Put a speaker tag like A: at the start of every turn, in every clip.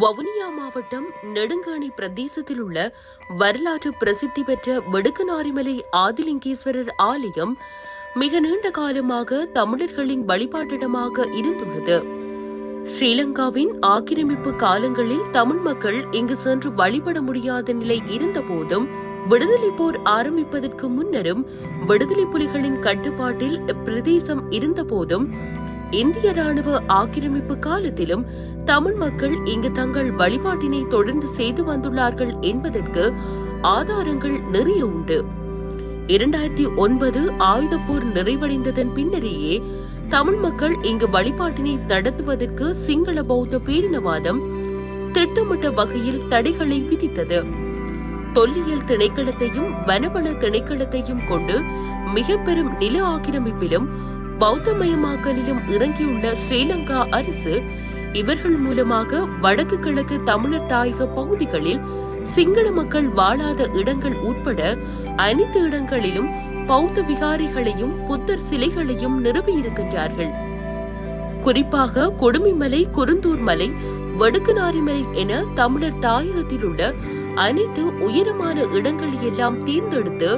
A: வவுனியா மாவட்டம் நெடுங்காணி பிரதேசத்தில் உள்ள வரலாற்று பிரசித்தி பெற்ற வெடுக்கனாரிமலை ஆதிலிங்கேஸ்வரர் ஆலயம் மிக நீண்ட காலமாக தமிழர்களின் வழிபாட்டிடமாக இருந்துள்ளது. ஸ்ரீலங்காவின் ஆக்கிரமிப்பு காலங்களில் தமிழ் மக்கள் இங்கு சென்று வழிபட முடியாத நிலை இருந்தபோதும் விடுதலை போர் ஆரம்பிப்பதற்கு முன்னரும் விடுதலை புலிகளின் கட்டுப்பாட்டில் பிரதேசம் இருந்தபோதும் இந்திய ராணுவ ஆக்கிரமிப்பு காலத்திலும் தமிழ் மக்கள் இங்கு தங்கள் வழிபாட்டினை தொடர்ந்து செய்து வந்துள்ளார்கள் என்பதற்கு ஆதாரங்கள் நிறைய உண்டு. இரண்டாயிரத்தி ஒன்பது ஆயுதப்போர் நிறைவடைந்ததன் பின்னரேயே தமிழ் மக்கள் இங்கு வழிபாட்டினை நடத்துவதற்கு சிங்கள பௌத்த பேரினவாதம் திட்டமிட்ட வகையில் தடைகளை விதித்தது. தொல்லியல் திணைக்களத்தையும் வனவள திணைக்களத்தையும் கொண்டு மிக பெரும் நில ஆக்கிரமிப்பிலும் பௌத்தமயமாக்கலிலும் இறங்கியுள்ள ஸ்ரீலங்கா அரசு இவர்கள் மூலமாக வடக்கு கிழக்கு தமிழர் தாயக பகுதிகளில் சிங்கள மக்கள் வாழாத இடங்கள் உட்பட அனைத்து இடங்களிலும் பௌத்த விகாரிகளையும் புத்தர் சிலைகளையும் நிறுவியிருக்கின்றார்கள். குறிப்பாக கொடுமிமலை குருந்தூர் மலை வடுக்குநாரிமலை என தமிழர் தாயகத்தில் உள்ள அனைத்து உயரமான இடங்களை எல்லாம் தேர்ந்தெடுத்து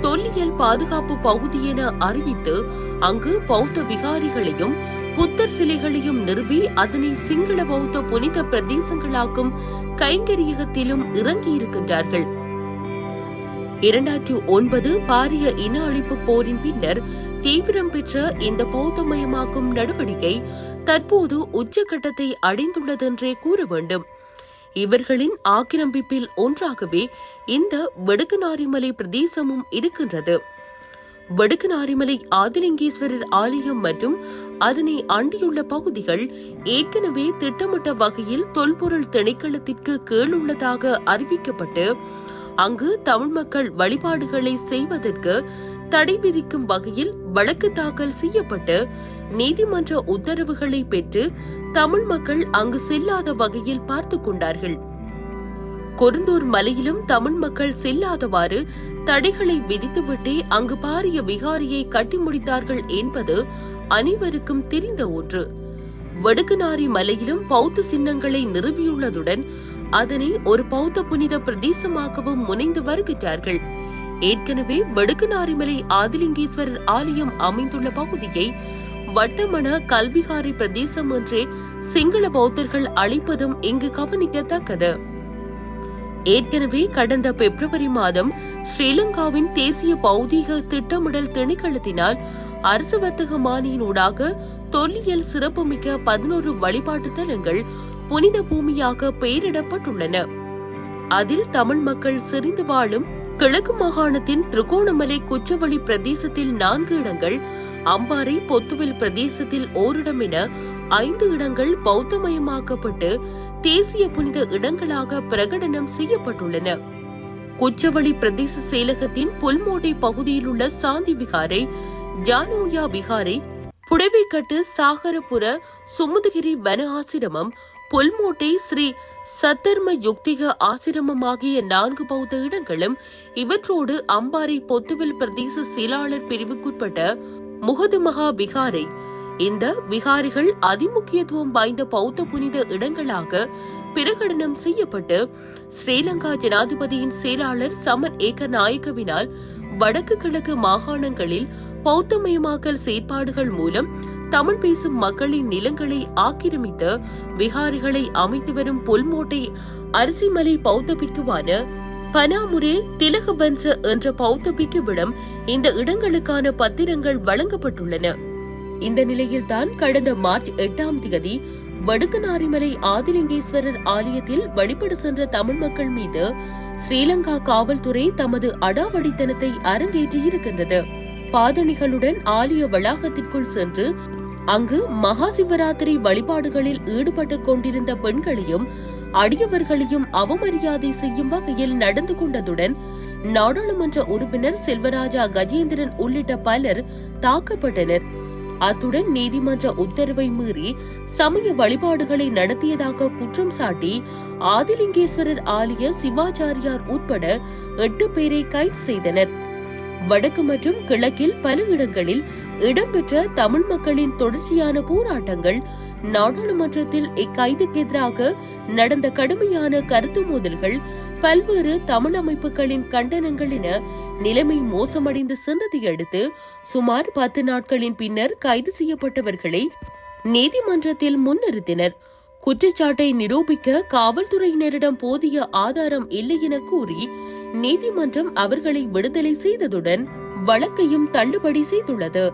A: தொல்லியல் பாதுகாப்பு பகுதி என அறிவித்து அங்கு பௌத்த விகாரிகளையும் புத்தர் சிலைகளையும் நிறுவி அதனை சிங்கள பௌத்த புனித பிரதேசங்களாக்கும் கைங்கரியகத்திலும் இறங்கியிருக்கின்றார்கள். இரண்டாயிரத்தி ஒன்பது பாரிய இன அழிப்பு போரின் பின்னர் தீவிரம் பெற்ற இந்த பௌத்தமயமாக்கும் நடவடிக்கை தற்போது உச்சகட்டத்தை அடைந்துள்ளதென்றே கூற வேண்டும் இவர்களின் ஆக்கிரமிப்பில் ஒன்றாகவே இந்த வெடுக்கனாரிமலை பிரதேசமும் இருக்கின்றது. வடுக்கனாரிமலை ஆதிலிங்கேஸ்வரர் ஆலயம் மற்றும் அதனை அண்டியுள்ள பகுதிகள் ஏற்கனவே திட்டமிட்ட வகையில் தொல்பொருள் திணைக்களத்திற்கு கீழுள்ளதாக அறிவிக்கப்பட்டு அங்கு தமிழ் மக்கள் வழிபாடுகளை செய்வதற்கு தடை விதிக்கும் வகையில் வழக்கு தாக்கல் செய்யப்பட்டு நீதிமன்ற உத்தரவுகளை பெற்று தமிழ் மக்கள் அங்கு செல்லாத வகையில் பார்த்துக் கொண்டார்கள். கொருந்தூர் மலையிலும் தமிழ் மக்கள் செல்லாதவாறு தடைகளை விதித்துவிட்டே அங்கு பாரிய விகாரியை கட்டி முடித்தார்கள் என்பது அனைவருக்கும் தெரிந்த ஒன்று. வடுக்குநாரி மலையிலும் பௌத்த சின்னங்களை நிறுவியுள்ளதுடன் அதனை ஒரு பௌத்த புனித பிரதேசமாகவும் முனைந்து வருகின்றார்கள் ஏற்கனவே வடுக்குநாரிமலை ஆதிலிங்கேஸ்வரர் ஆலயம் அமைந்துள்ள பகுதியை வட்டமண கல்விகாரி பிரதேசம் என்றே சிங்கள பௌத்தர்கள் அழைப்பதும் இங்கு கவனிக்கத்தக்கது. ஏற்கனவே கடந்த பிப்ரவரி மாதம் ஸ்ரீலங்காவின் தேசிய பௌதீக திட்டமிடல் திணைக்களத்தினால் அரசு வர்த்தக மானியினூடாக தொல்லியல் சிறப்புமிக்க பதினோரு வழிபாட்டு தலங்கள் புனித பூமியாக பெயரிடப்பட்டுள்ளன. அதில் தமிழ் மக்கள் செறிந்து வாழும் கிழக்கு மாகாணத்தின் திருகோணமலை குச்சவழி பிரதேசத்தில் நான்கு இடங்கள் அம்பாறை பொத்துவில் பிரதேசத்தில் ஓரிடம் என ஐந்து இடங்கள் பௌத்தமயமாக்கப்பட்டு தேசிய புனித இடங்களாக பிரகடனம் செய்யப்பட்டுள்ளன. குச்சவெளி பிரதேச செயலகத்தின் புல்மோட்டை பகுதியில் உள்ள சாந்தி விகாரை ஜானோயா விகாரை புடவைக்கட்டு சாகரபுர சுமுதகிரி வன ஆசிரமம் புல்மோட்டை ஸ்ரீ சத்தர்ம யுக்திக ஆசிரமம் ஆகிய நான்கு பௌத்த இடங்களும் இவற்றோடு அம்பாறை பொத்துவில் பிரதேச செயலாளர் பிரிவுக்குட்பட்ட முகது மகா விகாரை இந்த விகாரிகள் அதிமுக்கியத்துவம் வாய்ந்த பௌத்த புனித இடங்களாக பிரகடனம் செய்யப்பட்டு ஸ்ரீலங்கா ஜனாதிபதியின் செயலாளர் சமன் ஏக நாயக்கவினால் வடக்கு கிழக்கு மாகாணங்களில் பௌத்தமயமாக்கல் செயற்பாடுகள் மூலம் தமிழ் பேசும் மக்களின் நிலங்களை ஆக்கிரமித்து விகாரிகளை அமைத்து வரும் பொல்மோட்டை அரிசிமலை பௌத்த பிக்குவான பனாமுரே திலகபன்ச என்ற பௌத்த பிக்குவிடம் இந்த இடங்களுக்கான பத்திரங்கள் வழங்கப்பட்டுள்ளன. இந்த நிலையில்தான் கடந்த மார்ச் எட்டாம் தேதி வடக்கு நாரிமலை ஆதிலிங்கேஸ்வரர் ஆலயத்தில் வழிபட சென்ற தமிழ் மக்கள் மீது ஸ்ரீலங்கா காவல்துறை தமது அடாவடித்தனத்தை அரங்கேற்றியிருக்கின்றது. பாதணிகளுடன் ஆலய வளாகத்திற்குள் சென்று அங்கு மகா சிவராத்திரி வழிபாடுகளில் ஈடுபட்டுக் கொண்டிருந்த பெண்களையும் அடியவர்களையும் அவமரியாதை செய்யும் வகையில் நடந்து கொண்டதுடன் நாடாளுமன்ற உறுப்பினர் செல்வராஜா கஜேந்திரன் உள்ளிட்ட பலர் தாக்கப்பட்டனர். அத்துடன் நீதிமன்ற உத்தரவை மீறி சமய வழிபாடுகளை நடத்தியதாக குற்றம் சாட்டி ஆதிலிங்கேஸ்வரர் ஆலய சிவாச்சாரியார் உட்பட எட்டு பேரை கைது செய்தனர். வடக்கு மற்றும் கிழக்கில் பல இடங்களில் இடம்பெற்ற தமிழ் மக்களின் தொடர்ச்சியான போராட்டங்கள் நாடாளுமன்றத்தில் இக்கைதுக்கு எதிராக நடந்த கடுமையான கருத்து மோதல்கள் பல்வேறு தமிழ் அமைப்புகளின் கண்டனங்கள் என நிலைமை மோசமடைந்து சென்றதை அடுத்து சுமார் பத்து நாட்களின் பின்னர் கைது செய்யப்பட்டவர்களை நீதிமன்றத்தில் முன்னிறுத்தினர். குற்றச்சாட்டை நிரூபிக்க காவல்துறையினரிடம் போதிய ஆதாரம் இல்லை என கூறி நீதிமன்றம் அவர்களை விடுதலை செய்ததுடன் வழக்கையும் தள்ளுபடி செய்துள்ளது.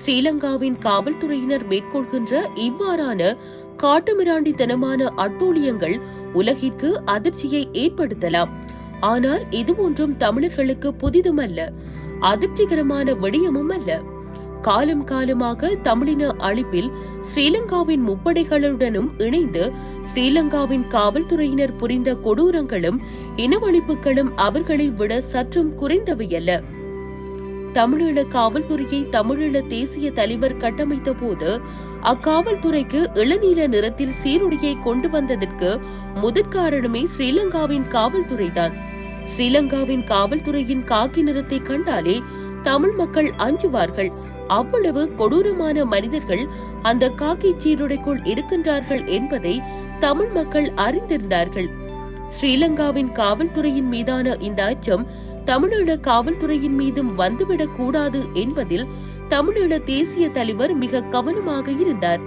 A: ஸ்ரீலங்காவின் காவல்துறையினர் மேற்கொள்கின்ற இவ்வாறான காட்டுமிராண்டித்தனமான அட்டூழியங்கள் உலகிற்கு அதிர்ச்சியை ஏற்படுத்தலாம். ஆனால் இது ஒன்றும் தமிழர்களுக்கு புதிதுமல்ல. அதிர்ச்சிகரமான விடயமும் அல்ல. காலம் காலமாக தமிழின அழிப்பில் ஸ்ரீலங்காவின் முப்படைகளுடனும் இணைந்து ஸ்ரீலங்காவின் காவல்துறையினர் புரிந்த கொடூரங்களும் இனவழிப்புகளும் அவர்களை விட சற்றும் குறைந்தவையல்ல. தமிழீழ காவல்துறையை தமிழீழ தேசிய தலைவர் கட்டமைத்த போது அக்காவல்துறைக்கு இளநீல நிறத்தில் சீருடையை கொண்டு வந்ததற்கு முதற்காரணமே ஸ்ரீலங்காவின் காவல்துறைதான். ஸ்ரீலங்காவின் காவல்துறையின் காக்கி நிறத்தை கண்டாலே தமிழ் மக்கள் அஞ்சுவார்கள். அவ்வளவு கொடூரமான மனிதர்கள் அந்த காக்கி சீருடைக்குள் இருக்கின்றார்கள் என்பதை தமிழ் மக்கள் அறிந்திருந்தார்கள். ஸ்ரீலங்காவின் காவல்துறையின் மீதான இந்த அச்சம் தமிழீழ காவல்துறையின் மீதும் வந்துவிடக் கூடாது என்பதில் தமிழீழ தேசிய தலைவர் மிக கவனமாக இருந்தார்.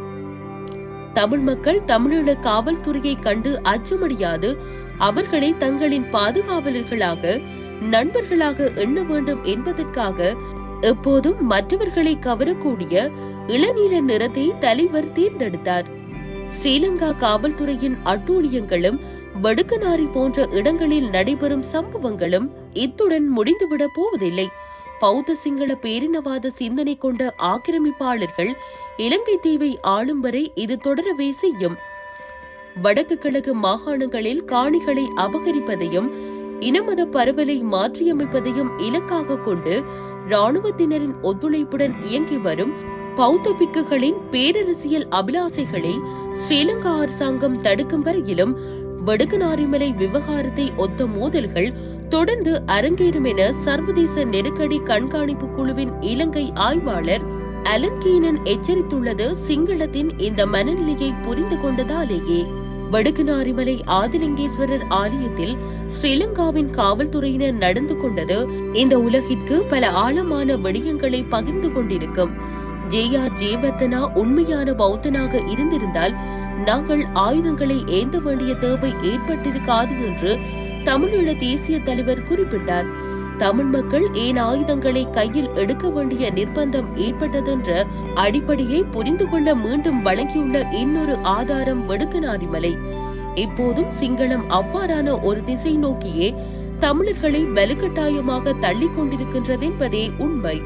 A: தமிழ் மக்கள் தமிழீழ காவல்துறையை கண்டு அச்சமடையாது. அவர்களை தங்களின் பாதுகாவலர்களாக நண்பர்களாக எண்ண வேண்டும் என்பதற்காக எப்போதும் மற்றவர்களை கவரக்கூடிய இளநீல நிறத்தை தலைவர் தேர்ந்தெடுத்தார். ஸ்ரீலங்கா காவல்துறையின் அட்டூழியங்களும் வடுக்கனாரி போன்ற இடங்களில் நடைபெறும் சம்பவங்களும் இத்துடன் முடிந்துவிடப் போவதில்லை. பௌத்த சிங்கள பேரினவாத சிந்தனை கொண்ட ஆக்கிரமிப்பாளர்கள் இலங்கை தீவை ஆளும் வரை இது தொடரவே செய்யும். வடக்கு கிழக்கு மாகாணங்களில் காணிகளை அபகரிப்பதையும் இனமத பரவலை மாற்றியமைப்பதையும் இலக்காக கொண்டு ராணுவத்தினரின் ஒத்துழைப்புடன் இயங்கி வரும் பௌத்த பிக்குகளின் பேரரசியல் அபிலாசைகளை ஸ்ரீலங்கா அரசாங்கம் தடுக்கும் வரையிலும் வடுகநாரிமலை விவகாரத்தை ஒத்த மோதல்கள் தொடர்ந்து அரங்கேறும் என சர்வதேச நெருக்கடி கண்காணிப்பு குழுவின் இலங்கை ஆய்வாளர் அலன் கீனன் எச்சரித்துள்ளது சிங்களத்தின் இந்த மனநிலையை புரிந்து கொண்டதாலேயே. வடுகுநாரிமலை ஆதிலிங்கேஸ்வரர் ஆலயத்தில் ஸ்ரீலங்காவின் காவல்துறையினர் நடந்து கொண்டது இந்த உலகிற்கு பல ஆழமான விடயங்களை பகிர்ந்து கொண்டிருக்கும். ஜே ஆர் ஜெயவர்தனா உண்மையான பௌத்தனாக இருந்திருந்தால் நாங்கள் ஆயுதங்களை ஏந்த வேண்டிய தேவை ஏற்பட்டிருக்காது என்று தமிழீழ தேசிய தலைவர் குறிப்பிட்டார். தமிழ் மக்கள் ஏன் ஆயுதங்களை கையில் எடுக்க வேண்டிய நிர்பந்தம் ஏற்பட்டதென்ற அடிப்படையை புரிந்து கொள்ள மீண்டும் வழங்கியுள்ள இன்னொரு ஆதாரம் வடுக்கநாரிமலை இப்போதும் சிங்களம் அவ்வாறான ஒரு திசை நோக்கியே தமிழர்களை வலுக்கட்டாயமாக தள்ளிக் கொண்டிருக்கின்றதென்பதே உண்மை.